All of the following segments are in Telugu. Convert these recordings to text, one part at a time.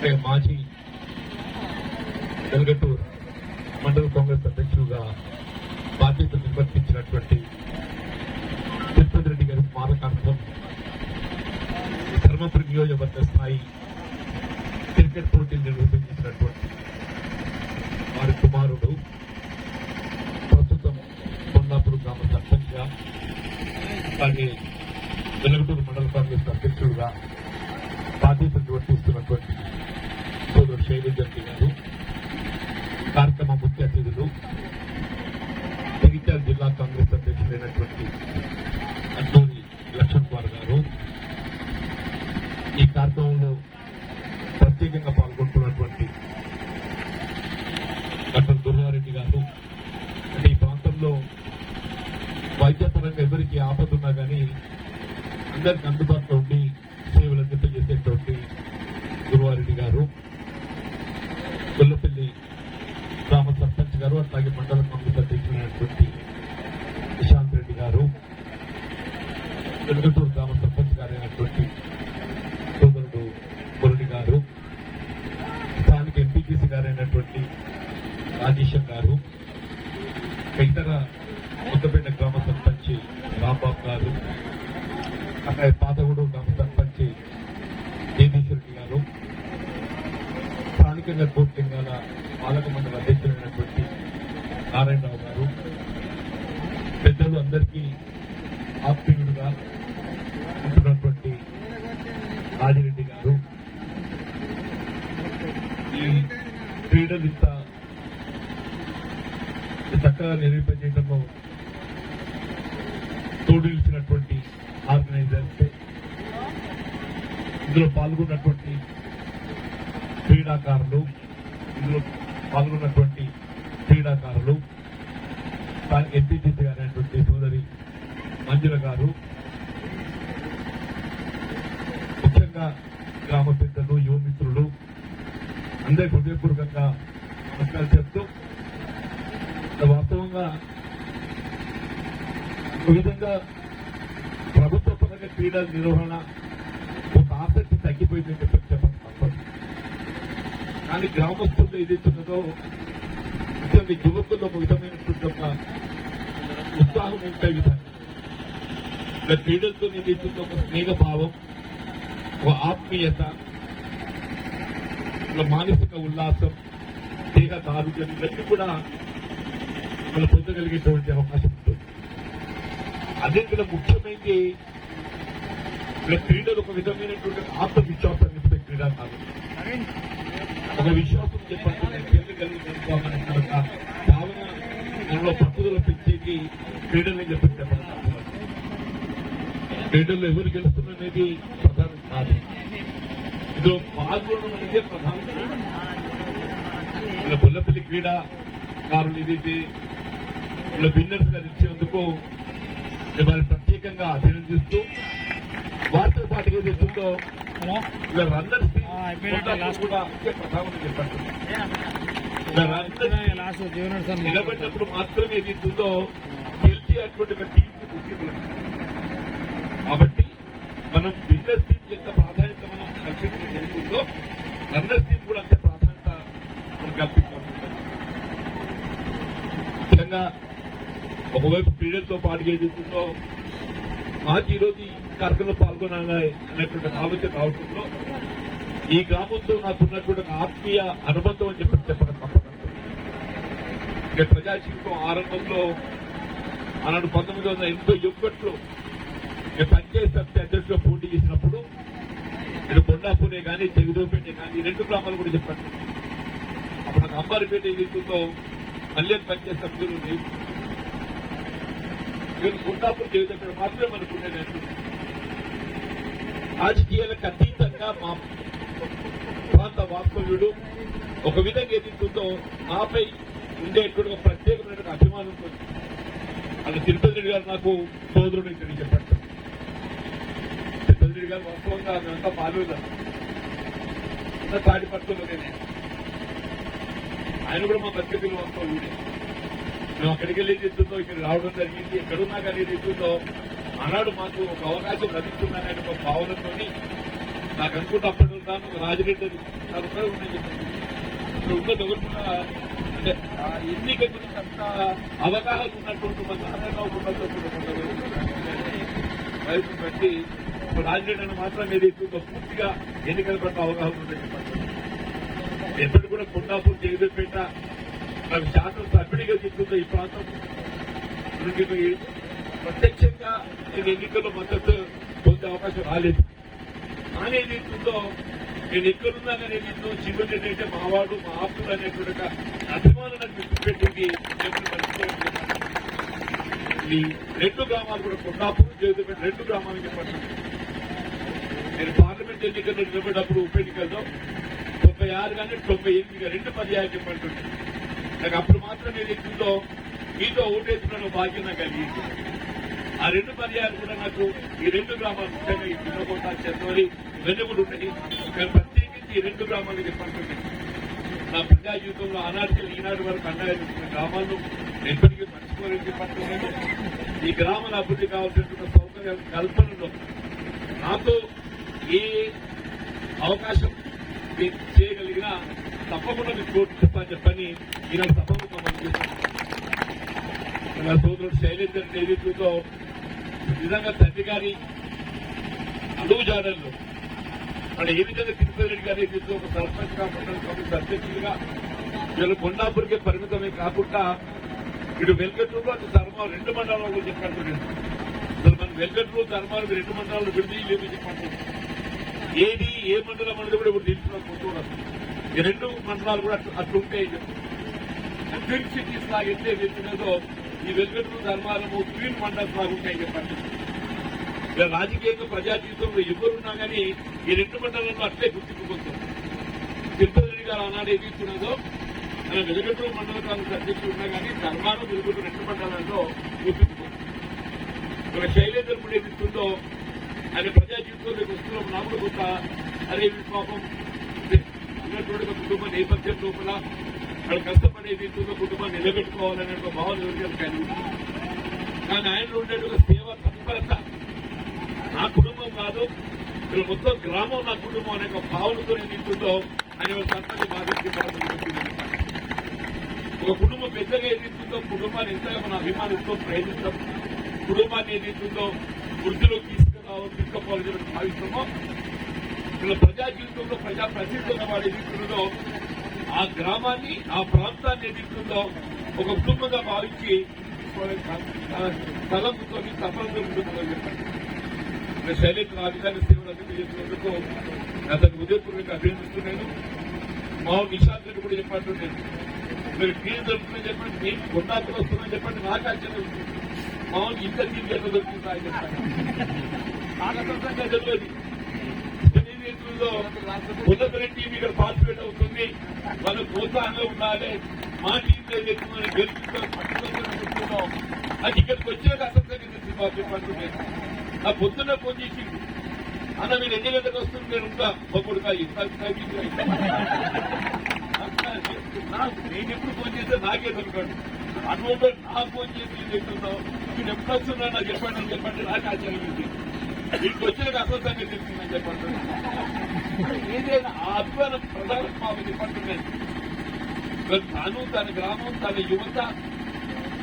అంటే మాజీ వెల్గటూరు మండల కాంగ్రెస్ అధ్యక్షులుగా బాధ్యతలు నిర్వర్తించినటువంటి తిరుపతి రెడ్డి గారి స్మారకార్థం ధర్మపురి నియోజకవర్గ స్థాయి క్రికెట్ పోటీలు నిర్వహించినటువంటి వారి కుమారుడు ప్రస్తుతం కొండాపురం గ్రామ సర్పంచ్గా అలాగే వెలుగుటూరు మండల కాంగ్రెస్ అధ్యక్షుడుగా బాధ్యతలు నిర్వర్తిస్తున్నటువంటి సోదరు శైలేందర్ రెడ్డి గారు కార్యక్రమ ముఖ్య అతిథులు జగిత్యాల జిల్లా కాంగ్రెస్ అధ్యక్షుడైనటువంటి అన్నూరి లక్ష్మణ్ కుమార్ గారు ఈ కార్యక్రమంలో ప్రత్యేకంగా పాల్గొంటున్నటువంటి డాక్టర్ దుర్గారెడ్డి గారు అంటే ఈ ప్రాంతంలో వైద్యపరంగా ఎవరికి ఆపదున్నా కానీ అందరికి అందుబాటులో ఉండి సేవలు అందింపజేసేటువంటి గురువారెడ్డి గారు గొల్లపల్లి గ్రామ సర్పంచ్ గారు అట్లాగే మండల కాంగ్రెస్ అధ్యక్షులైనటువంటి నిశాంత్ రెడ్డి గారు వెలుగటూరు గ్రామ సర్పంచ్ గారు అయినటువంటి సోదరుడు మురళి గారు స్థానిక ఎంపీటీసీ గారైనటువంటి రాజేశం గారు ఇతర కొత్తపేట గ్రామ సర్పంచ్ రాంబాబు గారు అక్కడ పాతగూడు గ్రామ సర్పంచ్ జగదీశ్వరెడ్డి గారు స్థానికంగా తెలంగాణ పాలక మండలి అధ్యక్షులైనటువంటి నారాయణరావు గారు పెద్దలు అందరికీ ఆత్మీయుడుగా ఉంటున్నటువంటి రాజిరెడ్డి గారు ఈ క్రీడలు ఇంత చక్కగా నిర్వహింపజేయడంలో తోడు ఇచ్చినటువంటి ఆర్గనైజర్స్ ఇందులో పాల్గొన్నటువంటి క్రీడాకారులు ఇందులో పాల్గొన్నటువంటి క్రీడాకారులు ఎన్టీటీసీ గారైనటువంటి సోదరి మంజుల గారు ముఖ్యంగా గ్రామ పెద్దలు యువమిత్రులు అందరి హృదయపూర్వకంగా నమస్కారం చెప్తూ వాస్తవంగా ఒక విధంగా ప్రభుత్వ పరంగా క్రీడల నిర్వహణ ఒక ఆసక్తి తగ్గిపోయిందని చెప్పి కానీ గ్రామస్తుల్లో ఏదైతున్నదో ఇతని యువకుల్లో ఒక విధమైనటువంటి ఒక ఉత్సాహం ఉంటాయి విధంగా. క్రీడలతో ఏదైతుందో ఒక స్నేహభావం ఒక ఆత్మీయత మానసిక ఉల్లాసం దేహ ఆరోగ్యం ఇవన్నీ కూడా మనం పొందగలిగేటువంటి అవకాశం ఉంటుంది. అదే ఇక్కడ ముఖ్యమైనది క్రీడలు ఒక విధమైనటువంటి ఆత్మవిశ్వాసాన్ని ఇస్తే క్రీడా ఒక విశ్వాసం చెప్పండి. నేను గెలగలిగిన ఒక భావన మనలో పట్టుదల పెంచేది క్రీడల్ని చెప్పి చెప్పడం. కాదు. క్రీడల్లో ఎవరు గెలుస్తున్నది ప్రధానం కాదు. ఇందులో పాల్గొనడం అనేది ప్రధానం ఇలా బొల్లపల్లి క్రీడాకారులు ఏదైతే ఇలా బిన్నర్స్ గారు ఇచ్చేందుకు నేను వారిని ప్రత్యేకంగా అభినందిస్తూ వారితో పాటు ఏదైతే ఉందో ఇలా రన్నర్స్ కూడా ముఖ్య ప్రధానం చెప్పండి ఇలా రన్నర్స్ లాస్ట్ జీవన సార్ నిలబడినప్పుడు మాత్రమే ఏదైతే ఉందో గెలిచి అటువంటి ఒక టీంకి గుర్తింపు కాబట్టి మనం బిజినెస్ టీం ఎంత ప్రాధాన్యత మనం కల్పించడం జరుగుతుందో రన్నర్స్ టీం కూడా అంతే ప్రాధాన్యత మనం కల్పించాలి ముఖ్యంగా ఒకవైపు క్రీడలతో పాటు ఏదైతుందో మాకు ఈరోజు ఈ కార్యక్రమంలో పాల్గొనాలి అనేటువంటి ఆలోచన రావడంలో ఈ గ్రామంతో నాకున్నటువంటి ఆత్మీయ అనుబంధం అని చెప్పి చెప్పడం తప్పదు. ఇక ఆరంభంలో ఆనాడు పంతొమ్మిది వందల ఎనభై ఒకటిలో నేను పంచాయత్ సమితి అధ్యక్షుడు పోటీ చేసినప్పుడు నేను కొండాపూరే కానీ జగదోపేట కానీ ఈ రెండు గ్రామాలు కూడా చెప్పండి అప్పుడు నాకు అంబారిపేట ఏదైతుందో మళ్ళీ పంచాయతీ సభ్యులు లేవు ఇక కొండాపూర్ జగదోపేట మాత్రమే మనకు ఉండేది రాజకీయాలకు అతీతంగా మా ప్రాంత వాస్తవ్యుడు ఒక విధంగా ఏదైతుందో నాపై ఉండేటువంటి ఒక ప్రత్యేకమైన అభిమానం ఉంది అలా తిరుపతి రెడ్డి గారు నాకు సోదరుడు ఇక్కడ చెప్పారు. తిరుపతి రెడ్డి గారు వాస్తవంగా మేమంతా పాల్గొన్నా తాడి పట్టుకున్న ఆయన కూడా మా పత్రికలు వాస్తవం మేము అక్కడికి వెళ్ళి ఎత్తుందో ఇక్కడ రావడం జరిగింది ఎక్కడున్నా కానీ ఎత్తుందో ఆనాడు మాకు ఒక అవకాశం లభిస్తుందనే ఒక భావనతో నాకు అనుకుంటే అప్పటి ఉన్నాను రాజరెడ్డి గారు కూడా ఉన్నాయి ఇక్కడ ఉన్నది ఒకటి కూడా అంటే ఎన్నిక గురించి అంత అవగాహన ఉన్నటువంటి మన నారాయణరావు వయసు బట్టి రాజరెడ్డి అని మాత్రం ఏదైతే ఉందో పూర్తిగా ఎన్నికల పట్ల అవగాహన ఉందని చెప్పండి ఎప్పటి కూడా కొండాపూర్ జగదేపేట నాకు శాసన సభ్యుడిగా చెప్తుందో ఈ ప్రాంతం ప్రత్యక్షంగా నేను ఎన్నికల్లో మద్దతు పొందే అవకాశం రాలేదు. కానీ ఏదైతుందో నేను ఎక్కడున్నా కానీ ఏదైతుందో శివుడు ఏంటంటే మావాడు మా ఆపుడు అనేటువంటి ఒక అభిమానం నాకు ఈ రెండు గ్రామాలు కూడా కొండాపూర్ జగదేపేట రెండు గ్రామాలకి చెప్పండి. నేను పార్లమెంట్ ఎన్నికల్లో నిలబడినప్పుడు ఉప ఎన్నికల్లో తొంభై ఆరు కానీ తొంభై ఎనిమిది రెండు పర్యాయం చెప్పండి. నాకు అప్పుడు మాత్రం ఏదైతుందో మీతో ఓటేస్తున్నాను భాగ్యం నాకు కలిగింది. ఆ రెండు పర్యాలు కూడా నాకు ఈ రెండు గ్రామాలు ముఖ్యంగా ఈ చిన్నకోట చెన్నోలి ఇవన్నీ ఉన్నాయి. ప్రత్యేకించి ఈ రెండు గ్రామాలు చెప్పండి నా ప్రజా జీవితంలో ఆనాటికి ఈనాటి వరకు అన్నాయి గ్రామాలను ఎప్పటికీ మర్చిపోలేదు చెప్పంటున్నాను ఈ గ్రామాల అభివృద్ధి కావాల్సినటువంటి సౌకర్యాల కల్పనలో నాతో ఏ అవకాశం చేయగలిగినా తప్పకుండా మీకు కోర్టు చెప్పని చెప్పని ఈనాడు మనం చేశాను నా సోదరుడు శైలేందర్ నేతృత్వంతో నిజంగా తండ్రి గారి అడుగు జాడల్లో మన ఏ విధంగా తిరుపతి రెడ్డి గారి నేతృత్వం ఒక సర్పంచ్గా కమిటీ అధ్యక్షులుగా వీళ్ళు కొండాపూర్కే పరిమితమే కాకుండా ఇటు వెల్కట్టూరులో అటు ధర్మాలు రెండు మండలాల్లో చెప్పండి అసలు మన వెల్కట్టూరు ధర్మాలు రెండు మండలాలు విడిది లేదు చెప్పండి ఏది ఏ మండలం అనేది కూడా ఇప్పుడు తెలుసుకున్న కొంటున్నారు ఈ రెండు మండలాలు కూడా అట్లు అట్లుంటాయి ట్విన్ సిటీస్ లాగా ఎట్లే ఈ వెలుగటూరు ధర్మాలము క్వీన్ మండల్ లాగా చెప్పండి ఇలా రాజకీయంగా ప్రజా జీవితంలో ఎవరున్నా కానీ ఈ రెండు మండలంలో అట్లే గుర్తింపుకొస్తుంది తిరుపతి గారు ఆనాడు ఏది ఇచ్చినదో ఆయన వెలుగటూరు మండల కాంగ్రెస్ అధ్యక్షుడు ఉన్నా కానీ ధర్మాలు వెలుగటూరు రెండు మండలాల్లో గుర్తింపుకుంది మన శైలేంద్ర ముడి ఏది ఇస్తుందో ఆయన ప్రజా జీవితంలోకి వస్తున్న నాకు కూడా కొంత అరే వీడి పాపం. కుటుంబ నేపథ్యం లోపల వాళ్ళు కష్టపడేది ఇంకొక కుటుంబాన్ని నిలబెట్టుకోవాలనే ఒక భావన ఎవరికైనా కానీ కానీ ఆయనలో ఉండే ఒక సేవ తత్పరత నా కుటుంబం కాదు ఇక్కడ మొత్తం గ్రామం నా కుటుంబం అనే ఒక భావనతో ఏదింటుందో ఆయన ఒక సంతతి బాధించి ఒక కుటుంబం పెద్దగా ఎదుగుతుందో కుటుంబాన్ని ఎంతగా మనం అభిమానిస్తూ ప్రయత్నిస్తాం కుటుంబాన్ని ఎదుగుతుందో వృద్ధిలోకి తీసుకురావాలి తీసుకుపోవాలని భావిస్తామో ఇలా ప్రజా జీవితంలో ప్రజా ప్రసిద్ధంగా వాడు ఎదుగుతుందో ఆ గ్రామాన్ని ఆ ప్రాంతాన్ని ఎదుర్కొందో ఒక కుటుంబంగా భావించి తలంతో సఫలంగా ముందుకు చెప్పండి ఇలా శైలేంద్ర ఆ సేవలు అందించేందుకు అతను ఉదయపూర్వకంగా అభినందిస్తున్నాను. మా నిశాంత్ కూడా చెప్పాడు నేను. మీరు టీవీ దొరుకుతుందని చెప్పండి నేను కొన్నాకులు వస్తుందని చెప్పండి నాకు ఆశ్చర్యం మామూలు ఇంత టీవీ ఎట్లా దొరుకుతుందా అని చెప్పండి నాకు అసలు తెలియదు ఉన్నతరెడ్డి టీం ఇక్కడ పార్టిసిపేట్ అవుతుంది. వాళ్ళు ప్రోత్సాహంగా ఉండాలి. మా టీం ఏదైతుందని గెలుపుతాం పట్టుకుంటున్నాం అది ఇక్కడికి వచ్చాక అసలు చెప్పండి నా పొద్దున్న ఫోన్ చేసి అన్న మీరు ఎన్ని గంటలకు వస్తుంది నేను ఉంటా. ఒక్కడుగా నేను ఎప్పుడు ఫోన్ చేస్తే నాకే దొరకడు అనుభవం నా ఫోన్ చేసి నేను చెప్తున్నావు మీరు ఎప్పుడు వస్తున్నా నాకు చెప్పండి చెప్పండి నాకు ఆశ్చర్యం ఉంది. వీటికి వచ్చిన అసలు చెప్తుందని చెప్పండి. ఏదైనా ఆ అభిమానం ప్రధాన మాకు చెప్పంటున్నాను మరి తాను తన గ్రామం తన యువత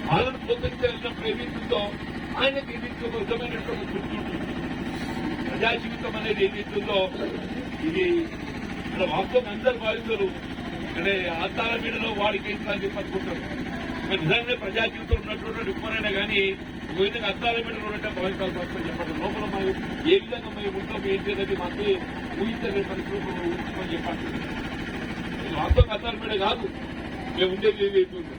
వాళ్ళను ప్రోత్సహించాలన్నప్పుడు ఏదైతుందో ఆయనకి ఏదైతే ఒక విధమైనటువంటి గుర్తు ప్రజా జీవితం అనేది ఏదైతుందో ఇది ఇక్కడ వాస్తవం అందరు భావిస్తారు అంటే ఆతాల మీడలో వాడికి ఏంటి అని చెప్పి అనుకుంటారు నిజంగానే ప్రజా జీవితంలో ఉన్నటువంటి ఎవరైనా కానీ ఒక విధంగా అద్దాల మీద ఉన్నట్టు భావించాల్సి వస్తుంది చెప్పండి. లోపల మనం ఏ విధంగా మేము ఉంటాం ఏంటి అనేది మాకు ఊహించలేని పరిస్థితులు ఊహించుకొని చెప్పండి. వాస్తవం అద్దాల మీద కాదు. మేము ఉండేది ఏదైతుందో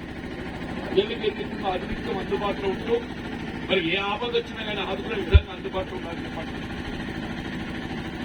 ప్రజలకు ఏదైతుందో అధినిత్యం అందుబాటులో ఉంటూ మరి ఏ ఆపద వచ్చినా కానీ ఆదుకునే విధంగా అందుబాటులో ఉండాలని చెప్పండి